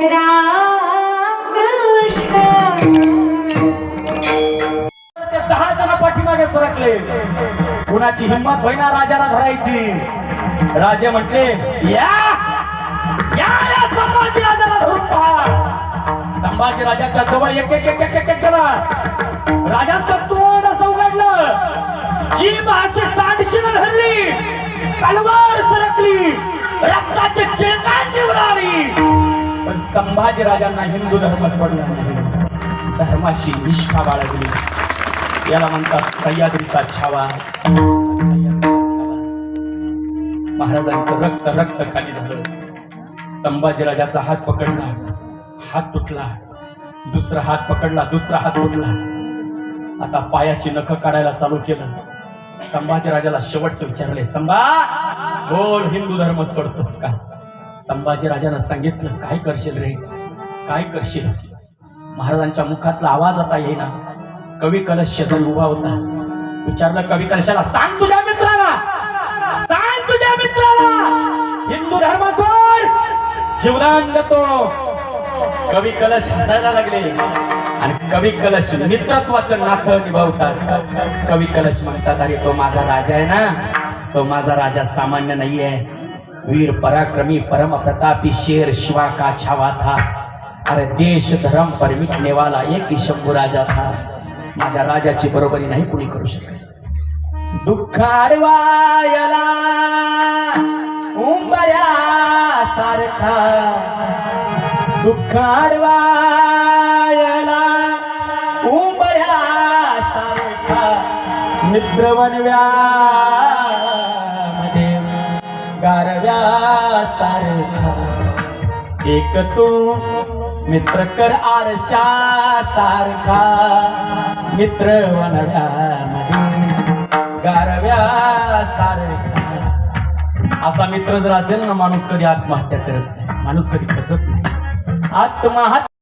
दहा जण पाठीमागे सरकले. कुणाची हिंमत होईना राजाला धरायची. राजे म्हटले या! या संभाजी राजाला धरून पहा. संभाजी राजाच्या जवळ एक एक एक एक एक एक गेला राजाचं तोंड असं उघडलं. जीभ अशी सांडशीनं धरली. तलवार सरकली. संभाजीराजांना संभाजी राजांना हिंदू धर्म सोडला नाही. धर्माशी निष्ठा बाळगली. याला म्हणतात सह्याद्रीचा छावा. महाराजांचं रक्त रक्त खाली झालं. संभाजीराजाचा हात पकडला. हात तुटला. दुसरा हात पकडला दुसरा हात तुटला. आता पायाची नख काढायला चालू केलं. संभाजीराजाला शेवटचं विचारले संभा गोड हिंदू धर्म सोडतोस का? संभाजीराजानं सांगितलं काय करशील रे? काय करशील? महाराजांच्या मुखातला आवाज आता येईना. कवी कलश शेजारी उभा होता. विचारलं कवी कलशाला सांग तुझ्या मित्राला! सांग तुझ्या मित्राला! हिंदू धर्म जीवदान देतो. कवी कलश हसायला लागले. आणि कवी कलश मित्रत्वाचं नातं निभावतात. कवी कलश म्हणतात अरे तो माझा राजा आहे ना. तो माझा राजा सामान्य नाहीये. वीर पराक्रमी परम प्रतापी शेर शिवा का छावा था? अरे देश धर्म पर मिटने वाला एक ही शंभू राजा था। माझ्या राजाची बरोबरी नाही कुणी करू शकत दुःखाडवायला उंबऱ्या सारखा। दुःखाडवायला उंबऱ्या सारखा। मित्र बनव्या गारव्या सारखा. एक तू मित्र कर आरशा सारखा. मित्र वनव्यामध्ये गारव्या सारखा. असा मित्र जर असेल ना माणूस कधी आत्महत्या करत नाही माणूस कधी खचत नाही. आत्महत्या